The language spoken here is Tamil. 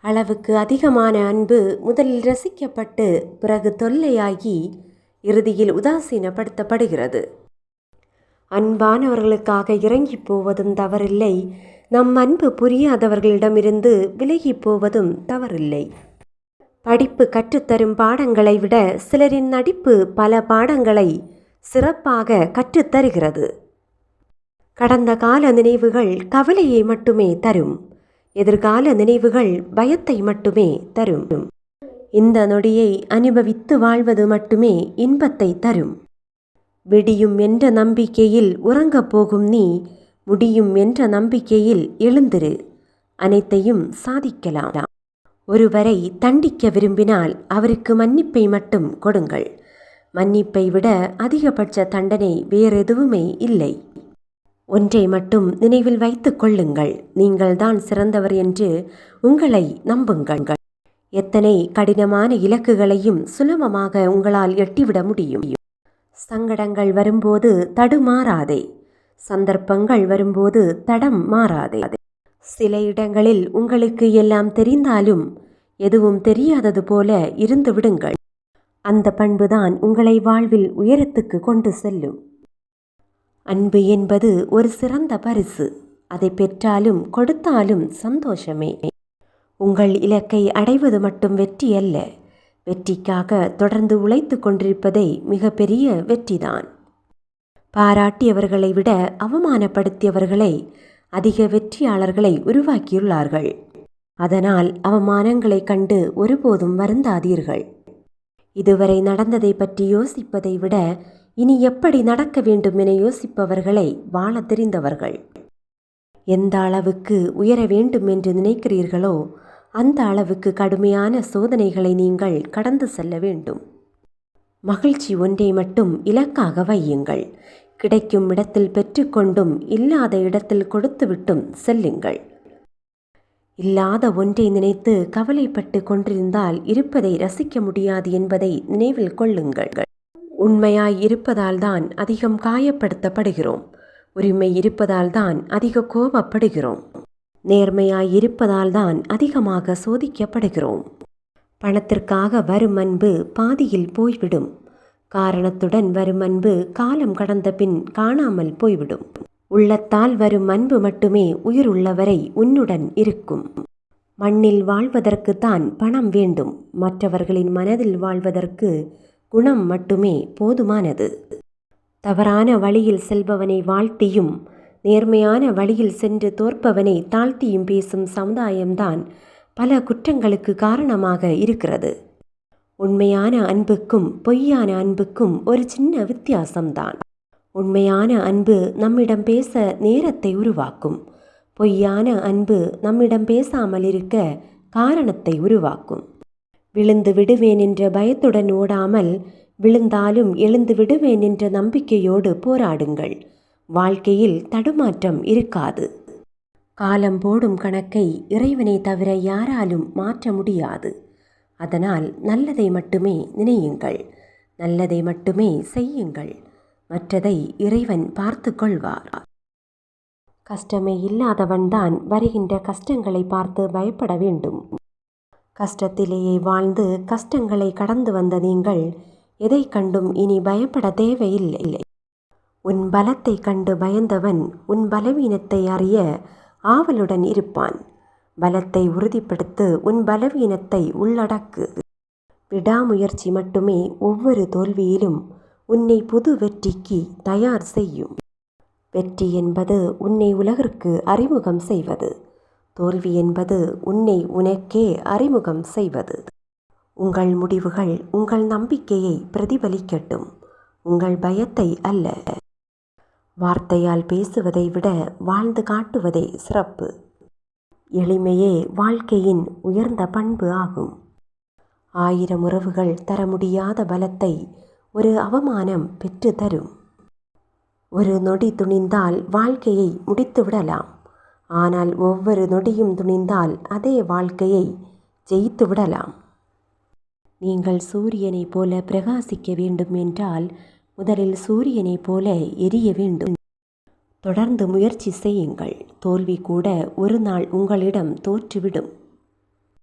அளவுக்கு அதிகமான அன்பு முதலில் ரசிக்கப்பட்டு பிறகு தொல்லையாகி இறுதியில் உதாசீனப்படுத்தப்படுகிறது. அன்பானவர்களுக்காக இறங்கி போவதும் தவறில்லை. நம் அன்பு புரியாதவர்களிடமிருந்து விலகி போவதும் தவறில்லை. படிப்பு கற்றுத்தரும் பாடங்களை விட சிலரின் நடிப்பு பல பாடங்களை சிறப்பாக கற்றுத்தருகிறது. கடந்த கால நினைவுகள் கவலையை மட்டுமே தரும். எதிர்கால நினைவுகள் பயத்தை மட்டுமே தரும். இந்த நொடியை அனுபவித்து வாழ்வது மட்டுமே இன்பத்தை தரும். விடியும் என்ற நம்பிக்கையில் உறங்கப் போகும் நீ முடியும் என்ற நம்பிக்கையில் எழுந்திரு. அனைத்தையும் சாதிக்கலாம். ஒருவரை தண்டிக்க விரும்பினால் அவருக்கு மன்னிப்பை மட்டும் கொடுங்கள். மன்னிப்பை விட அதிகபட்ச தண்டனை வேறெதுவுமே இல்லை. ஒன்றை மட்டும் நினைவில் வைத்துக் கொள்ளுங்கள். நீங்கள்தான் சிறந்தவர் என்று உங்களை நம்புங்கள். எத்தனை கடினமான இலக்குகளையும் சுலபமாக உங்களால் எட்டிவிட முடியும். சங்கடங்கள் வரும்போது தடுமாறாதே. சந்தர்ப்பங்கள் வரும்போது தடம் மாறாதே. சில இடங்களில் உங்களுக்கு எல்லாம் தெரிந்தாலும் எதுவும் தெரியாதது போல இருந்து விடுங்கள் அந்த பண்புதான் உங்களை வாழ்வில் உயரத்துக்கு கொண்டு செல்லும். அன்பு என்பது ஒரு சிறந்த பரிசு. அதை பெற்றாலும் கொடுத்தாலும் சந்தோஷமே. உங்கள் இலக்கை அடைவது மட்டும் வெற்றி அல்ல. வெற்றிக்காக தொடர்ந்து உழைத்து கொண்டிருப்பதே மிகப்பெரிய வெற்றிதான். பாராட்டியவர்களை விட அவமானப்படுத்தியவர்களை அதிக வெற்றியாளர்களை உருவாக்கியுள்ளார்கள். அதனால் அவமானங்களை கண்டு ஒருபோதும் வருந்தாதீர்கள். இதுவரை நடந்ததை பற்றி யோசிப்பதை விட இனி எப்படி நடக்க வேண்டும் என யோசிப்பவர்களை வாழ தெரிந்தவர்கள். எந்த அளவுக்கு உயர வேண்டும் என்று நினைக்கிறீர்களோ அந்த அளவுக்கு கடுமையான சோதனைகளை நீங்கள் கடந்து செல்ல வேண்டும். மகிழ்ச்சி ஒன்றை மட்டும் இலக்காக வையுங்கள். கிடைக்கும் இடத்தில் பெற்றுக்கொண்டும் இல்லாத இடத்தில் கொடுத்துவிட்டும் செல்லுங்கள். இல்லாத ஒன்றை நினைத்து கவலைப்பட்டு கொண்டிருந்தால் இருப்பதை ரசிக்க முடியாது என்பதை நினைவில் கொள்ளுங்கள். உண்மையாய் இருப்பதால் தான் அதிகம் காயப்படுத்தப்படுகிறோம். உரிமை இருப்பதால் தான் அதிக கோபப்படுகிறோம். நேர்மையாய் இருப்பதால் தான் அதிகமாக சோதிக்கப்படுகிறோம். பணத்திற்காக வரும் அன்பு பாதியில் போய்விடும். காரணத்துடன் வரும் அன்பு காலம் கடந்த பின் காணாமல் போய்விடும். உள்ளத்தால் வரும் அன்பு மட்டுமே உயிருள்ளவரை உன்னுடன் இருக்கும். மண்ணில் வாழ்வதற்கு தான் பணம் வேண்டும். மற்றவர்களின் மனதில் வாழ்வதற்கு குணம் மட்டுமே போதுமானது. தவறான வழியில் செல்பவனை வாழ்த்தியும் நேர்மையான வழியில் சென்று தோற்பவனை தாழ்த்தியும் பேசும் சமுதாயம்தான் பல குற்றங்களுக்கு காரணமாக இருக்கிறது. உண்மையான அன்புக்கும் பொய்யான அன்புக்கும் ஒரு சின்ன வித்தியாசம்தான். உண்மையான அன்பு நம்மிடம் பேச நேரத்தை உருவாக்கும். பொய்யான அன்பு நம்மிடம் பேசாமல் இருக்க காரணத்தை உருவாக்கும். விழுந்து விடுவேன் என்ற பயத்துடன் ஓடாமல் விழுந்தாலும் எழுந்து விடுவேன் என்ற நம்பிக்கையோடு போராடுங்கள். வாழ்க்கையில் தடுமாற்றம் இருக்காது. காலம் போடும் கணக்கை இறைவனை தவிர யாராலும் மாற்ற முடியாது. அதனால் நல்லதை மட்டுமே நினையுங்கள். நல்லதை மட்டுமே செய்யுங்கள். மற்றதை இறைவன் பார்த்து கொள்வார். கஷ்டமே இல்லாதவன்தான் வருகின்ற கஷ்டங்களை பார்த்து பயப்பட வேண்டும். கஷ்டத்திலேயே வாழ்ந்து கஷ்டங்களை கடந்து வந்த நீங்கள் எதை கண்டும் இனி பயப்பட தேவையில்லை. உன் பலத்தை கண்டு பயந்தவன் உன் பலவீனத்தை அறிய ஆவலுடன் இருப்பான். பலத்தை உறுதிப்படுத்து உன் பலவீனத்தை உள்ளடக்கு. விடாமுயற்சி மட்டுமே ஒவ்வொரு தோல்வியிலும் உன்னை புது வெற்றிக்கு தயார் செய்யும். வெற்றி என்பது உன்னை உலகிற்கு அறிமுகம் செய்வது. தோல்வி என்பது உன்னை உனக்கே அறிமுகம் செய்வது. உங்கள் முடிவுகள் உங்கள் நம்பிக்கையை பிரதிபலிக்கட்டும். உங்கள் பயத்தை அல்ல. வார்த்தையால் பேசுவதை விட வாழ்ந்து காட்டுவதே சிறப்பு. எளிமையே வாழ்க்கையின் உயர்ந்த பண்பு ஆகும். ஆயிரம் உறவுகள் தர முடியாத பலத்தை ஒரு அவமானம் பெற்று தரும். ஒரு நொடி துணிந்தால் வாழ்க்கையை முடித்து விடலாம் ஆனால் ஒவ்வொரு நொடியும் துணிந்தால் அதே வாழ்க்கையை ஜெயித்து விடலாம் நீங்கள் சூரியனைப் போல பிரகாசிக்க வேண்டும் என்றால் முதலில் சூரியனைப் போல எரிய வேண்டும். தொடர்ந்து முயற்சி செய்யுங்கள். தோல்வி கூட ஒரு நாள் உங்களிடம் தோற்றுவிடும்.